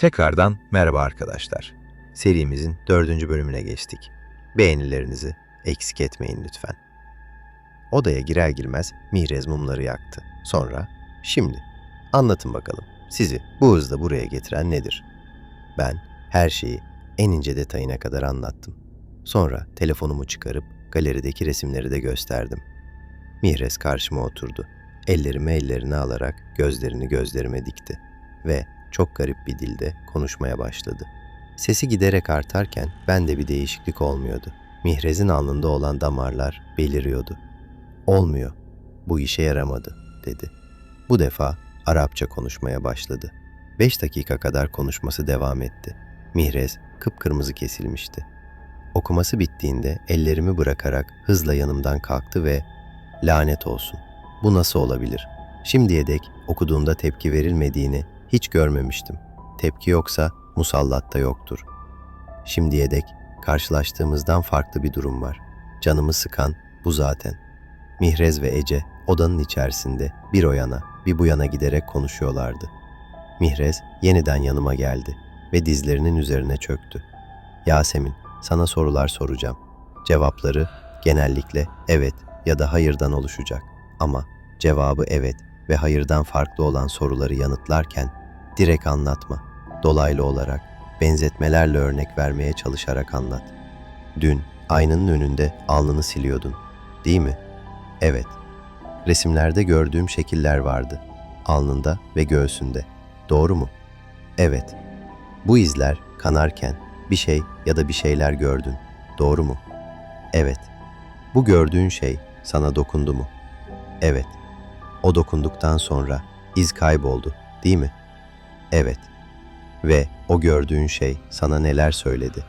Tekrardan merhaba arkadaşlar. Serimizin dördüncü bölümüne geçtik. Beğenilerinizi eksik etmeyin lütfen. Odaya girer girmez Mihrez mumları yaktı. Sonra, şimdi anlatın bakalım sizi bu hızda buraya getiren nedir? Ben her şeyi en ince detayına kadar anlattım. Sonra telefonumu çıkarıp galerideki resimleri de gösterdim. Mihrez karşıma oturdu. Ellerimi ellerine alarak gözlerini gözlerime dikti ve çok garip bir dilde konuşmaya başladı. Sesi giderek artarken bende bir değişiklik olmuyordu. Mihrez'in alnında olan damarlar beliriyordu. Olmuyor, bu işe yaramadı, dedi. Bu defa Arapça konuşmaya başladı. Beş dakika kadar konuşması devam etti. Mihrez kıpkırmızı kesilmişti. Okuması bittiğinde ellerimi bırakarak hızla yanımdan kalktı ve lanet olsun. Bu nasıl olabilir? Şimdiye dek okuduğunda tepki verilmediğini hiç görmemiştim. Tepki yoksa musallat da yoktur. Şimdiye dek karşılaştığımızdan farklı bir durum var. Canımı sıkan bu zaten. Mihrez ve Ece odanın içerisinde bir o yana bir bu yana giderek konuşuyorlardı. Mihrez yeniden yanıma geldi ve dizlerinin üzerine çöktü. Yasemin, sana sorular soracağım. Cevapları genellikle evet ya da hayırdan oluşacak. Ama cevabı evet ve hayırdan farklı olan soruları yanıtlarken direkt anlatma. Dolaylı olarak, benzetmelerle örnek vermeye çalışarak anlat. Dün aynanın önünde alnını siliyordun, değil mi? Evet. Resimlerde gördüğüm şekiller vardı. Alnında ve göğsünde. Doğru mu? Evet. Bu izler kanarken bir şey ya da bir şeyler gördün. Doğru mu? Evet. Bu gördüğün şey sana dokundu mu? Evet. O dokunduktan sonra iz kayboldu, değil mi? Evet. Ve o gördüğün şey sana neler söyledi?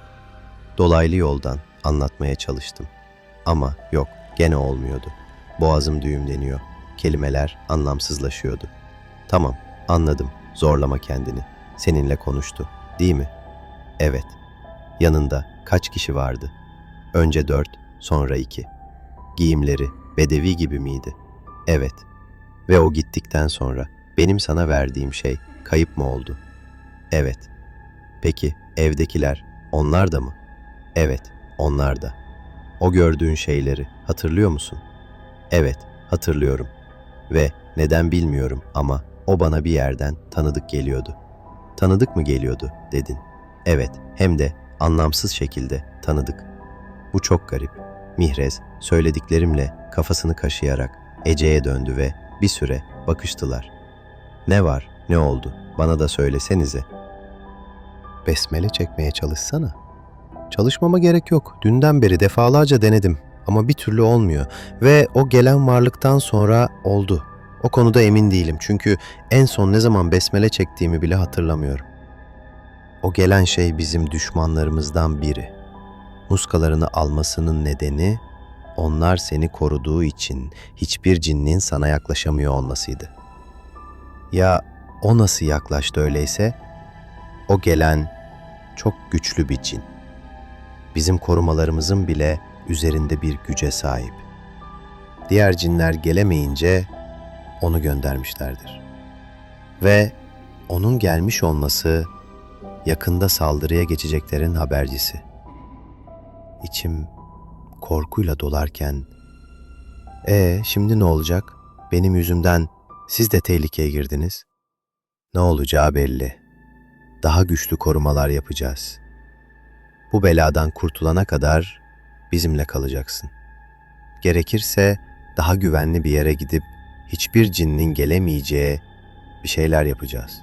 Dolaylı yoldan anlatmaya çalıştım. Ama yok, gene olmuyordu. Boğazım düğümleniyor. Kelimeler anlamsızlaşıyordu. Tamam, anladım. Zorlama kendini. Seninle konuştu, değil mi? Evet. Yanında kaç kişi vardı? Önce dört, sonra iki. Giyimleri bedevi gibi miydi? Evet. Ve o gittikten sonra benim sana verdiğim şey kayıp mı oldu? Evet. Peki evdekiler onlar da mı? Evet, onlar da. O gördüğün şeyleri hatırlıyor musun? Evet, hatırlıyorum. Ve neden bilmiyorum ama o bana bir yerden tanıdık geliyordu. Tanıdık mı geliyordu dedin. Evet, hem de anlamsız şekilde tanıdık. Bu çok garip. Mihrez söylediklerimle kafasını kaşıyarak Ece'ye döndü ve bir süre bakıştılar. Ne var, ne oldu? Bana da söylesenize. Besmele çekmeye çalışsana. Çalışmama gerek yok. Dünden beri defalarca denedim ama bir türlü olmuyor ve o gelen varlıktan sonra oldu. O konuda emin değilim çünkü en son ne zaman besmele çektiğimi bile hatırlamıyorum. O gelen şey bizim düşmanlarımızdan biri. Muskalarını almasının nedeni onlar seni koruduğu için hiçbir cinnin sana yaklaşamıyor olmasıydı. Ya o nasıl yaklaştı öyleyse? O gelen çok güçlü bir cin. Bizim korumalarımızın bile üzerinde bir güce sahip. Diğer cinler gelemeyince onu göndermişlerdir. Ve onun gelmiş olması yakında saldırıya geçeceklerin habercisi. İçim korkuyla dolarken, "E şimdi ne olacak? Benim yüzümden siz de tehlikeye girdiniz." Ne olacağı belli. Daha güçlü korumalar yapacağız. Bu beladan kurtulana kadar bizimle kalacaksın. Gerekirse daha güvenli bir yere gidip hiçbir cinnin gelemeyeceği bir şeyler yapacağız.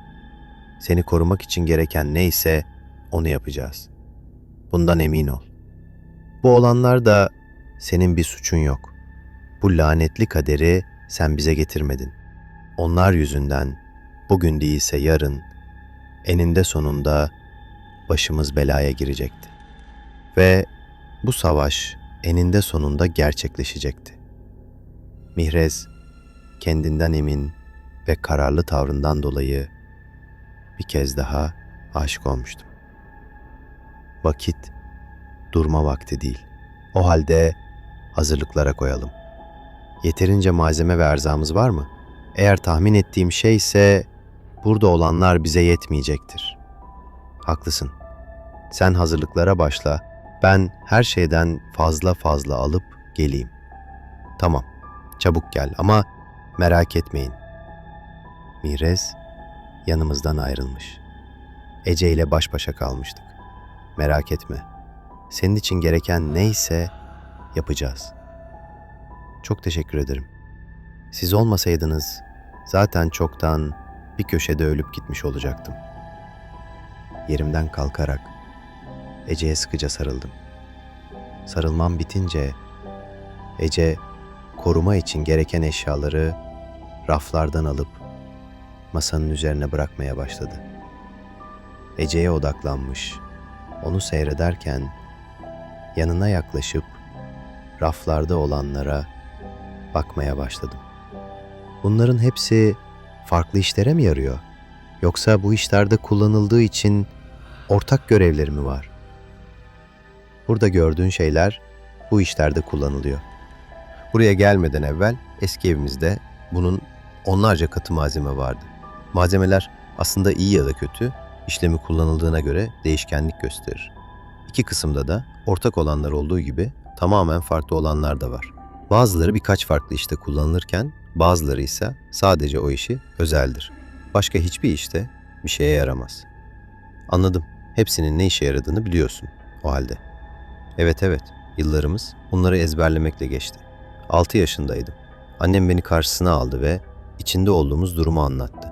Seni korumak için gereken neyse onu yapacağız. Bundan emin ol. Bu olanlar da senin bir suçun yok. Bu lanetli kaderi sen bize getirmedin. Onlar yüzünden bugün değilse yarın eninde sonunda başımız belaya girecekti. Ve bu savaş eninde sonunda gerçekleşecekti. Mihrez kendinden emin ve kararlı tavrından dolayı bir kez daha aşık olmuştum. Vakit durma vakti değil. O halde hazırlıklara koyalım. Yeterince malzeme ve erzağımız var mı? Eğer tahmin ettiğim şey ise burada olanlar bize yetmeyecektir. haklısın. Sen hazırlıklara başla. Ben her şeyden fazla fazla alıp geleyim. Tamam, çabuk gel ama merak etmeyin. Mirez yanımızdan ayrılmış. Ece ile baş başa kalmıştık. Merak etme. Senin için gereken neyse yapacağız. Çok teşekkür ederim. Siz olmasaydınız zaten çoktan bir köşede ölüp gitmiş olacaktım. Yerimden kalkarak Ece'ye sıkıca sarıldım. Sarılmam bitince Ece koruma için gereken eşyaları raflardan alıp masanın üzerine bırakmaya başladı. Ece'ye odaklanmış. Onu seyrederken yanına yaklaşıp raflarda olanlara bakmaya başladım. Bunların hepsi farklı işlere mi yarıyor? Yoksa bu işlerde kullanıldığı için ortak görevleri mi var? Burada gördüğün şeyler bu işlerde kullanılıyor. Buraya gelmeden evvel eski evimizde bunun onlarca katı malzeme vardı. Malzemeler aslında iyi ya da kötü, işlemi kullanıldığına göre değişkenlik gösterir. İki kısımda da ortak olanlar olduğu gibi tamamen farklı olanlar da var. Bazıları birkaç farklı işte kullanılırken bazıları ise sadece o işi özeldir. Başka hiçbir işte bir şeye yaramaz. Anladım. Hepsinin ne işe yaradığını biliyorsun o halde. Evet evet, yıllarımız bunları ezberlemekle geçti. 6 yaşındaydım. Annem beni karşısına aldı ve içinde olduğumuz durumu anlattı.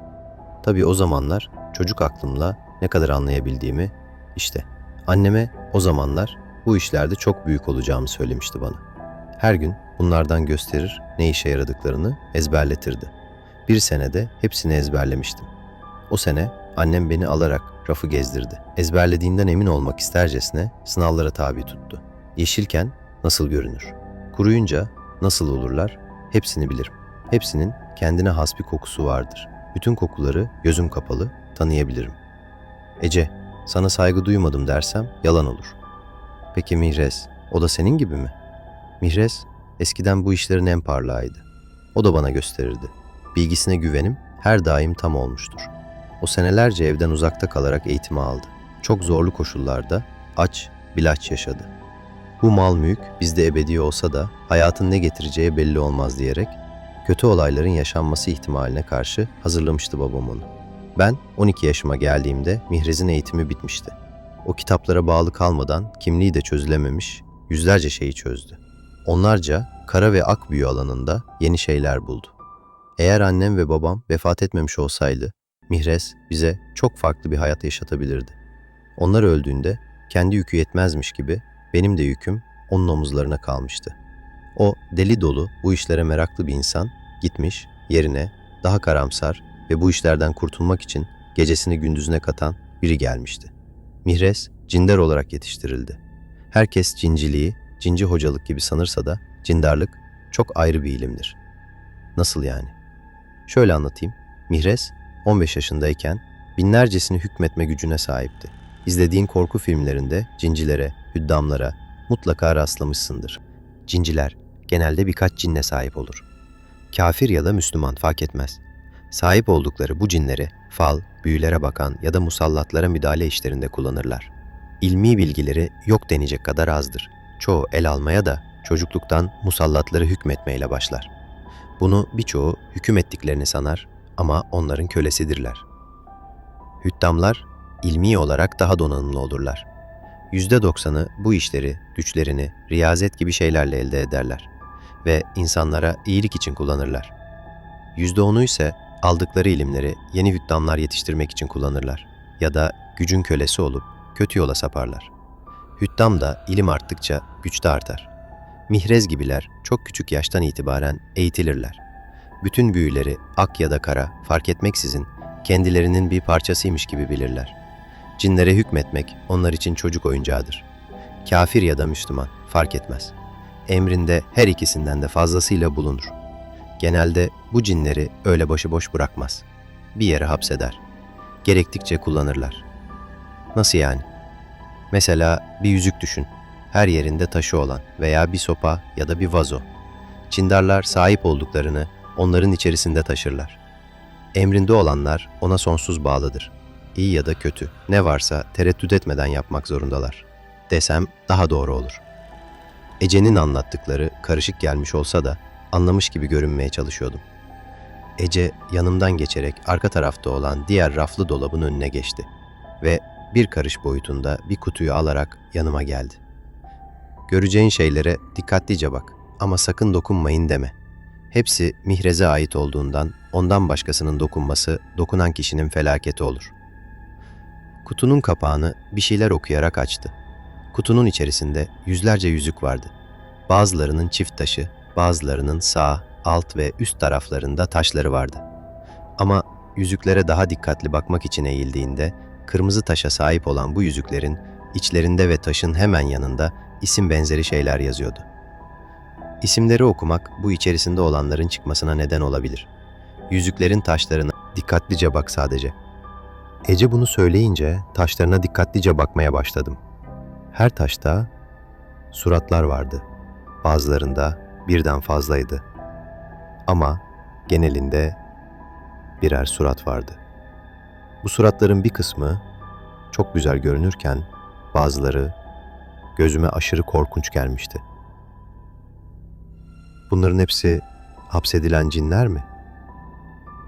Tabii o zamanlar çocuk aklımla ne kadar anlayabildiğimi işte anneme o zamanlar bu işlerde çok büyük olacağımı söylemişti bana. Her gün bunlardan gösterir, ne işe yaradıklarını ezberletirdi. Bir senede hepsini ezberlemiştim. O sene annem beni alarak rafı gezdirdi. Ezberlediğinden emin olmak istercesine sınavlara tabi tuttu. Yeşilken nasıl görünür? Kuruyunca nasıl olurlar? Hepsini bilirim. Hepsinin kendine has bir kokusu vardır. Bütün kokuları gözüm kapalı tanıyabilirim. Ece, sana saygı duymadım dersem yalan olur. Peki Mihrez, o da senin gibi mi? Mihrez, eskiden bu işlerin en parlağıydı. O da bana gösterirdi. Bilgisine güvenim her daim tam olmuştur. O senelerce evden uzakta kalarak eğitimi aldı. Çok zorlu koşullarda aç, bilaç yaşadı. Bu mal mülk bizde ebedi olsa da hayatın ne getireceği belli olmaz diyerek kötü olayların yaşanması ihtimaline karşı hazırlamıştı babam onu. Ben 12 yaşıma geldiğimde Mihrez'in eğitimi bitmişti. O kitaplara bağlı kalmadan kimliği de çözülememiş, yüzlerce şeyi çözdü. Onlarca kara ve ak büyü alanında yeni şeyler buldu. Eğer annem ve babam vefat etmemiş olsaydı, Mihrez bize çok farklı bir hayat yaşatabilirdi. Onlar öldüğünde kendi yükü yetmezmiş gibi benim de yüküm onun omuzlarına kalmıştı. O deli dolu bu işlere meraklı bir insan gitmiş yerine daha karamsar ve bu işlerden kurtulmak için gecesini gündüzüne katan biri gelmişti. Mihrez cinder olarak yetiştirildi. Herkes cinciliği, cinci hocalık gibi sanırsa da cindarlık çok ayrı bir ilimdir. Nasıl yani? Şöyle anlatayım. Mihrez 15 yaşındayken binlercesini hükmetme gücüne sahipti. İzlediğin korku filmlerinde cincilere, hüddamlara mutlaka rastlamışsındır. Cinciler genelde birkaç cinne sahip olur. Kafir ya da Müslüman fark etmez. Sahip oldukları bu cinleri fal, büyülere bakan ya da musallatlara müdahale işlerinde kullanırlar. İlmi bilgileri yok denecek kadar azdır. Çoğu el almaya da çocukluktan musallatları hükmetmeyle başlar. Bunu birçoğu hüküm ettiklerini sanar ama onların kölesidirler. Hüddamlar ilmi olarak daha donanımlı olurlar. %90'ı bu işleri, güçlerini, riyazet gibi şeylerle elde ederler ve insanlara iyilik için kullanırlar. %10'u ise aldıkları ilimleri yeni hüddamlar yetiştirmek için kullanırlar ya da gücün kölesi olup kötü yola saparlar. Hüddam da ilim arttıkça güç de artar. Mihrez gibiler çok küçük yaştan itibaren eğitilirler. Bütün büyüleri ak ya da kara fark etmeksizin kendilerinin bir parçasıymış gibi bilirler. Cinlere hükmetmek onlar için çocuk oyuncağıdır. Kafir ya da Müslüman fark etmez. Emrinde her ikisinden de fazlasıyla bulunur. Genelde bu cinleri öyle başıboş bırakmaz. Bir yere hapseder. Gerektikçe kullanırlar. Nasıl yani? Mesela bir yüzük düşün. Her yerinde taşı olan veya bir sopa ya da bir vazo. Çindarlar sahip olduklarını onların içerisinde taşırlar. Emrinde olanlar ona sonsuz bağlıdır. iyi ya da kötü, ne varsa tereddüt etmeden yapmak zorundalar. Desem daha doğru olur. Ece'nin anlattıkları karışık gelmiş olsa da anlamış gibi görünmeye çalışıyordum. Ece yanımdan geçerek arka tarafta olan diğer raflı dolabın önüne geçti ve bir karış boyutunda bir kutuyu alarak yanıma geldi. Göreceğin şeylere dikkatlice bak ama sakın dokunmayın deme. Hepsi Mihrez'e ait olduğundan ondan başkasının dokunması dokunan kişinin felaketi olur. Kutunun kapağını bir şeyler okuyarak açtı. Kutunun içerisinde yüzlerce yüzük vardı. Bazılarının çift taşı, bazılarının sağ, alt ve üst taraflarında taşları vardı. Ama yüzüklere daha dikkatli bakmak için eğildiğinde kırmızı taşa sahip olan bu yüzüklerin içlerinde ve taşın hemen yanında isim benzeri şeyler yazıyordu. İsimleri okumak bu içerisinde olanların çıkmasına neden olabilir. Yüzüklerin taşlarına dikkatlice bak sadece. Ece bunu söyleyince taşlarına dikkatlice bakmaya başladım. Her taşta suratlar vardı. Bazılarında birden fazlaydı. Ama genelinde birer surat vardı. Bu suratların bir kısmı çok güzel görünürken bazıları gözüme aşırı korkunç gelmişti. Bunların hepsi hapsedilen cinler mi?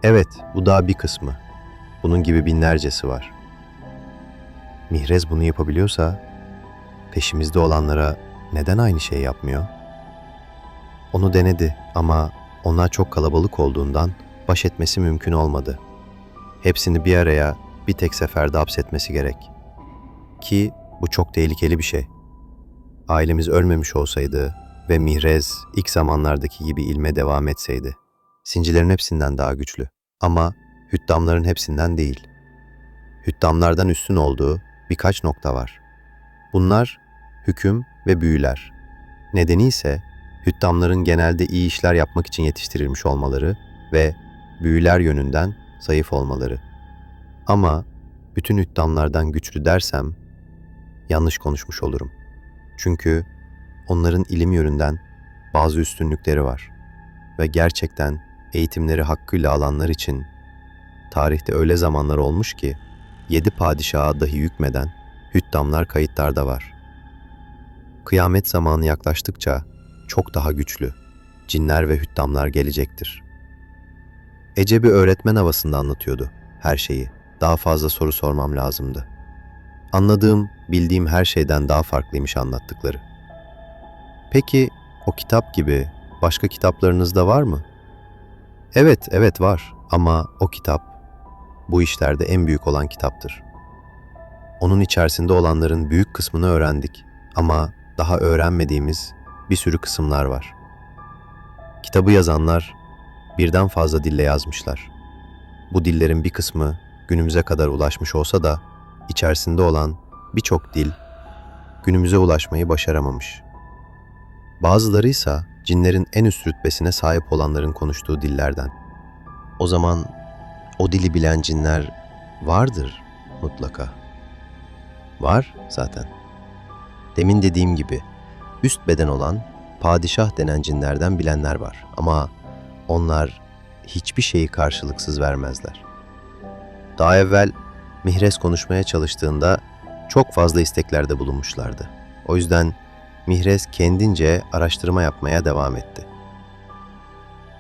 Evet, bu daha bir kısmı. Bunun gibi binlercesi var. Mihrez bunu yapabiliyorsa peşimizde olanlara neden aynı şey yapmıyor? Onu denedi ama onlar çok kalabalık olduğundan baş etmesi mümkün olmadı. Hepsini bir araya bir tek seferde hapsetmesi gerek. Ki bu çok tehlikeli bir şey. Ailemiz ölmemiş olsaydı ve Mihrez ilk zamanlardaki gibi ilme devam etseydi, sincilerin hepsinden daha güçlü. Ama hüddamların hepsinden değil. Hüddamlardan üstün olduğu birkaç nokta var. Bunlar hüküm ve büyüler. Nedeni ise hüddamların genelde iyi işler yapmak için yetiştirilmiş olmaları ve büyüler yönünden zayıf olmaları. Ama bütün hüddamlardan güçlü dersem yanlış konuşmuş olurum. Çünkü onların ilim yönünden bazı üstünlükleri var ve gerçekten eğitimleri hakkıyla alanlar için tarihte öyle zamanlar olmuş ki yedi padişaha dahi hükmeden hüddamlar kayıtlarda var. Kıyamet zamanı yaklaştıkça çok daha güçlü cinler ve hüddamlar gelecektir. Ece bir öğretmen havasında anlatıyordu her şeyi. Daha fazla soru sormam lazımdı. Anladığım, bildiğim her şeyden daha farklıymış anlattıkları. Peki o kitap gibi başka kitaplarınız da var mı? Evet, evet var ama o kitap bu işlerde en büyük olan kitaptır. Onun içerisinde olanların büyük kısmını öğrendik ama daha öğrenmediğimiz bir sürü kısımlar var. Kitabı yazanlar birden fazla dille yazmışlar. Bu dillerin bir kısmı günümüze kadar ulaşmış olsa da içerisinde olan birçok dil günümüze ulaşmayı başaramamış. Bazıları ise cinlerin en üst rütbesine sahip olanların konuştuğu dillerden. O zaman o dili bilen cinler vardır mutlaka. Var zaten. Demin dediğim gibi üst beden olan padişah denen cinlerden bilenler var ama onlar hiçbir şeyi karşılıksız vermezler. Daha evvel Mihrez konuşmaya çalıştığında çok fazla isteklerde bulunmuşlardı. O yüzden Mihrez kendince araştırma yapmaya devam etti.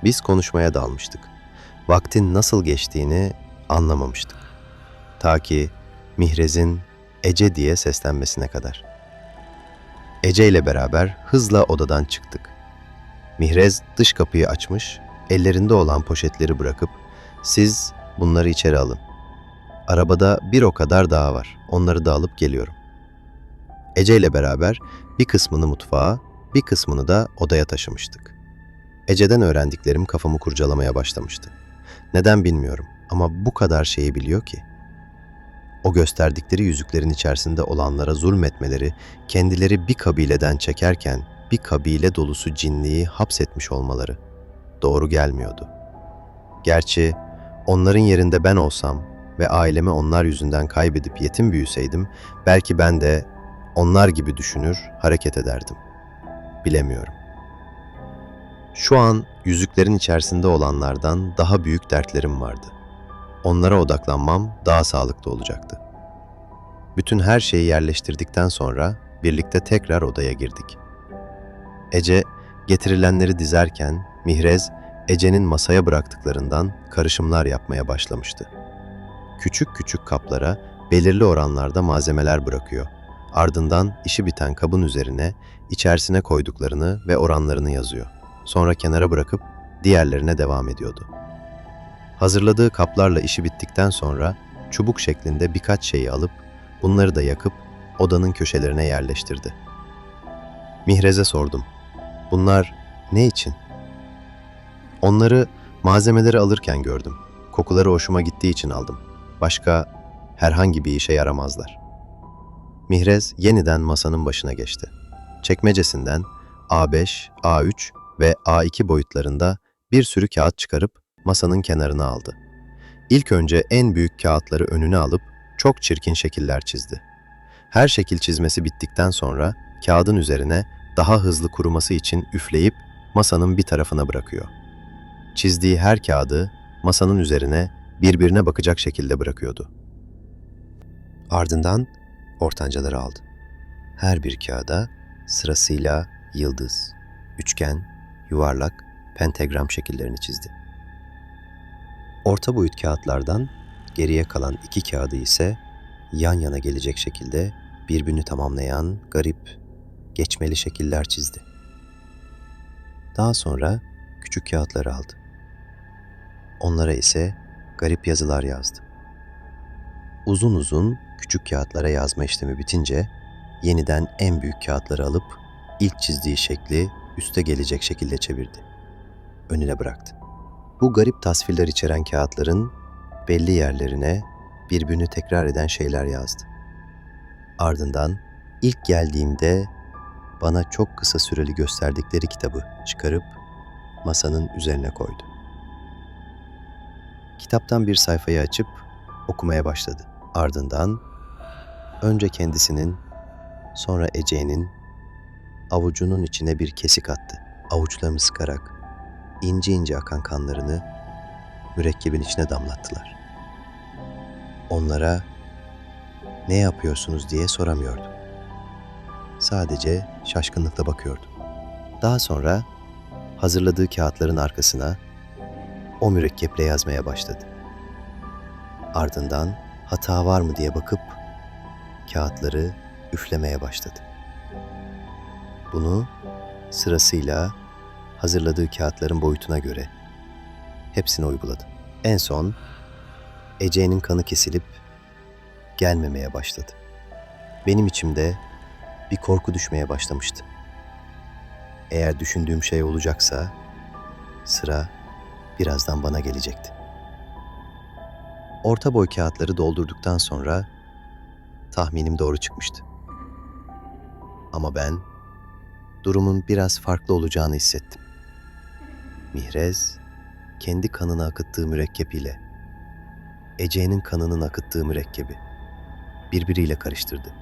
Biz konuşmaya dalmıştık. Vaktin nasıl geçtiğini anlamamıştık. Ta ki Mihrez'in Ece diye seslenmesine kadar. Ece ile beraber hızla odadan çıktık. Mihrez dış kapıyı açmış, ellerinde olan poşetleri bırakıp siz bunları içeri alın. Arabada bir o kadar daha var. Onları da alıp geliyorum. Ece ile beraber bir kısmını mutfağa, bir kısmını da odaya taşımıştık. Ece'den öğrendiklerim kafamı kurcalamaya başlamıştı. Neden bilmiyorum ama bu kadar şeyi biliyor ki. O gösterdikleri yüzüklerin içerisinde olanlara zulmetmeleri, kendileri bir kabileden çekerken bir kabile dolusu cinliği hapsetmiş olmaları doğru gelmiyordu. Gerçi onların yerinde ben olsam ve ailemi onlar yüzünden kaybedip yetim büyüseydim, belki ben de onlar gibi düşünür, hareket ederdim. Bilemiyorum. Şu an yüzüklerin içerisinde olanlardan daha büyük dertlerim vardı. Onlara odaklanmam daha sağlıklı olacaktı. Bütün her şeyi yerleştirdikten sonra birlikte tekrar odaya girdik. Ece getirilenleri dizerken Mihrez Ece'nin masaya bıraktıklarından karışımlar yapmaya başlamıştı. Küçük küçük kaplara belirli oranlarda malzemeler bırakıyor. Ardından işi biten kabın üzerine içerisine koyduklarını ve oranlarını yazıyor. Sonra kenara bırakıp diğerlerine devam ediyordu. Hazırladığı kaplarla işi bittikten sonra çubuk şeklinde birkaç şeyi alıp bunları da yakıp odanın köşelerine yerleştirdi. Mihrez'e sordum. Bunlar ne için? Onları malzemeleri alırken gördüm. Kokuları hoşuma gittiği için aldım. Başka herhangi bir işe yaramazlar. Mihrez yeniden masanın başına geçti. Çekmecesinden A5, A3 ve A2 boyutlarında bir sürü kağıt çıkarıp masanın kenarına aldı. İlk önce en büyük kağıtları önüne alıp çok çirkin şekiller çizdi. Her şekil çizmesi bittikten sonra kağıdın üzerine daha hızlı kuruması için üfleyip masanın bir tarafına bırakıyor. Çizdiği her kağıdı masanın üzerine birbirine bakacak şekilde bırakıyordu. Ardından ortancaları aldı. Her bir kağıda sırasıyla yıldız, üçgen, yuvarlak, pentagram şekillerini çizdi. Orta boyut kağıtlardan geriye kalan iki kağıdı ise yan yana gelecek şekilde birbirini tamamlayan garip, geçmeli şekiller çizdi. Daha sonra küçük kağıtları aldı. Onlara ise garip yazılar yazdı. Uzun uzun küçük kağıtlara yazma işlemi bitince yeniden en büyük kağıtları alıp ilk çizdiği şekli üste gelecek şekilde çevirdi. Önüne bıraktı. Bu garip tasvirler içeren kağıtların belli yerlerine birbirini tekrar eden şeyler yazdı. Ardından ilk geldiğimde bana çok kısa süreli gösterdikleri kitabı çıkarıp masanın üzerine koydu. Kitaptan bir sayfayı açıp okumaya başladı. Ardından önce kendisinin, sonra Ece'nin avucunun içine bir kesik attı. Avuçlarını sıkarak ince ince akan kanlarını mürekkebin içine damlattılar. Onlara ne yapıyorsunuz diye soramıyordum. Sadece şaşkınlıkla bakıyordum. Daha sonra hazırladığı kağıtların arkasına o mürekkeple yazmaya başladı. Ardından hata var mı diye bakıp kağıtları üflemeye başladı. Bunu sırasıyla hazırladığı kağıtların boyutuna göre hepsini uyguladı. En son Ece'nin kanı kesilip gelmemeye başladı. Benim içimde bir korku düşmeye başlamıştı. Eğer düşündüğüm şey olacaksa sıra birazdan bana gelecekti. Orta boy kağıtları doldurduktan sonra tahminim doğru çıkmıştı. Ama ben durumun biraz farklı olacağını hissettim. Mihrez kendi kanını akıttığı mürekkep ile Ece'nin kanının akıttığı mürekkebi birbiriyle karıştırdı.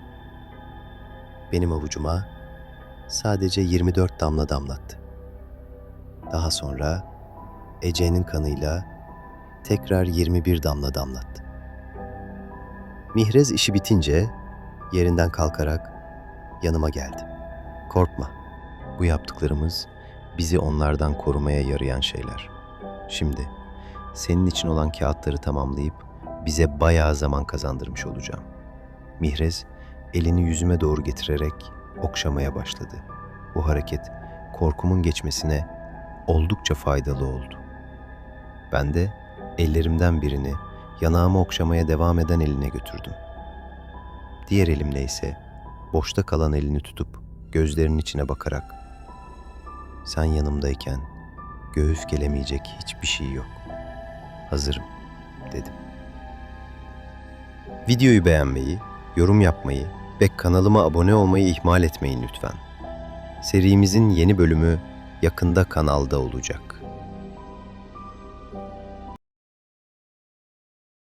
Benim avucuma sadece 24 damla damlattı. Daha sonra Ece'nin kanıyla tekrar 21 damla damlattı. Mihrez işi bitince yerinden kalkarak yanıma geldi. Korkma. Bu yaptıklarımız bizi onlardan korumaya yarayan şeyler. Şimdi senin için olan kağıtları tamamlayıp bize bayağı zaman kazandırmış olacağım. Mihrez elini yüzüme doğru getirerek okşamaya başladı. Bu hareket korkumun geçmesine oldukça faydalı oldu. Ben de ellerimden birini yanağımı okşamaya devam eden eline götürdüm. Diğer elimle ise boşta kalan elini tutup gözlerinin içine bakarak sen yanımdayken göğüs gelemeyecek hiçbir şey yok. Hazırım dedim. Videoyu beğenmeyi, yorum yapmayı ve kanalıma abone olmayı ihmal etmeyin lütfen. Serimizin yeni bölümü yakında kanalda olacak.